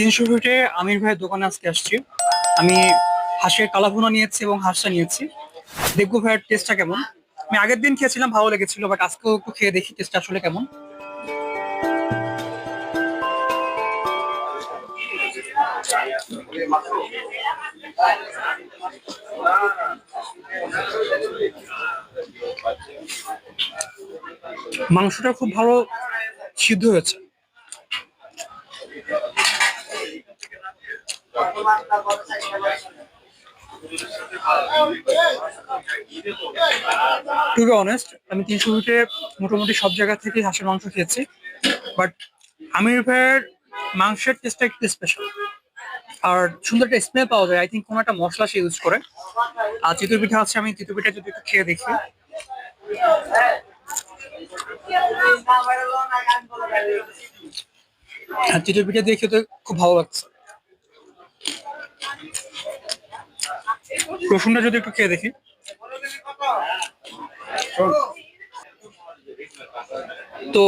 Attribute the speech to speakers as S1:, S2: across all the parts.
S1: তিনশো ফিটে আমির ভাইয়ের দোকানে আজকে আসছি। আমি হাঁসের কালাভুনা নিয়েছি এবং হাঁসটা নিয়েছি। দেখব ভাইয়ের টেস্টটা কেমন। আমি আগের দিন খেয়েছিলাম, ভালো লেগেছিল বাট আজকেও একটু খেয়ে দেখি টেস্টটা আসলে কেমন। মাংসটা খুব ভালো সিদ্ধ হয়েছে। টু বি অনেস্ট আমি তিনশো ফিটে মোটামুটি সব জায়গা থেকে হাঁসের মাংস খেয়েছি বাট আমির ভাইয়ের মাংসের টেস্টটা একটু স্পেশাল আর সুন্দর একটা স্মেল পাওয়া যায় আই থিঙ্ক কোনো একটা মশলা সে ইউজ করে। আর চিতুর পিঠা আছে, আমি চিতই পিঠা যদি একটু খেয়ে দেখি। চিতই পিঠা দিয়ে খেতে খুব ভালো লাগছে। রসুনটা যদি একটু খেয়ে দেখি। তো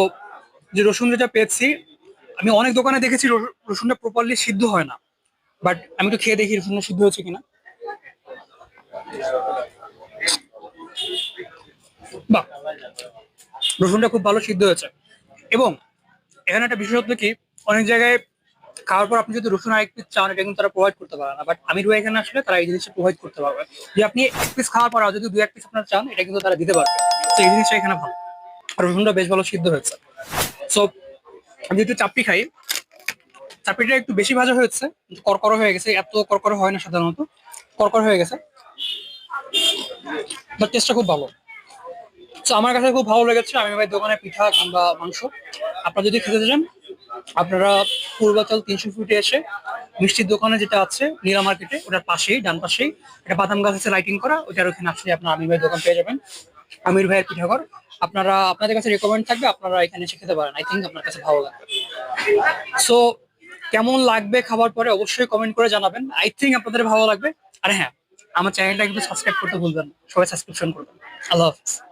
S1: যে রসুন যেটা পেয়েছি, আমি অনেক দোকানে দেখেছি রসুন- রসুনটা প্রপারলি সিদ্ধ হয় না। বাট আমি একটু খেয়ে দেখি রসুনটা সিদ্ধ হয়েছে কিনা। বাহ! রসুনটা খুব ভালো সিদ্ধ হয়েছে। এবং এখানে একটা বিশেষত্ব কি, অনেক জায়গায় খাওয়ার পর আপনি যদি রসুন আরেক পিস চান, এটা কিন্তু তারা প্রোভাইড করতে পারে না। বাট আমি ভাই এখানে আসলে তারা এই জিনিসটা প্রোভাইড করতে পারবে। যে আপনি এক পিস খাওয়ার পর আর যদি দু এক পিস আপনার চান, এটা কিন্তু তারা দিতে পারবে। তো এই জিনিসটা এখানে ভালো। আর রসুনটা বেশ ভালো সিদ্ধ হয়েছে। সো আমি একটু চাপটি খাই। চাপটিটা একটু বেশি ভাজা হয়েছে। করকর হয়ে গেছে। এত করকর হয় না সাধারণত। করকর হয়ে গেছে। বাট টেস্টটা খুব ভালো। তো আমার কাছে খুব ভালো লেগেছে। আমি ভাই দোকানে পিঠা কিংবা মাংস। আপনারা যদি খেতে চান আপনারা পূর্বাচল তিনশো ফুটে এসে মিষ্টির দোকানে যেটা আছে, নীলা মার্কেটে, ওটার পাশেই, ডান পাশেই, একটা বাদাম গাছ আছে লাইটিং করা, ওটার ওখানে আসলে আপনার আমির ভাইয়ের দোকান পেয়ে যাবেন। আমির ভাইয়ের পিঠাঘর। আপনারা, আপনাদের কাছে রেকমেন্ড থাকবে, আপনারা এখানে এসে খেতে পারেন। আই থিঙ্ক আপনার কাছে ভালো লাগবে। সো কেমন লাগবে খাবার পরে অবশ্যই কমেন্ট করে জানাবেন। আই থিঙ্ক আপনাদের ভালো লাগবে। আর হ্যাঁ আমার চ্যানেলটা কিন্তু সাবস্ক্রাইব করতে ভুলবেন সবাই সাবস্ক্রিপশন করবেন। আল্লাহ হাফিজ।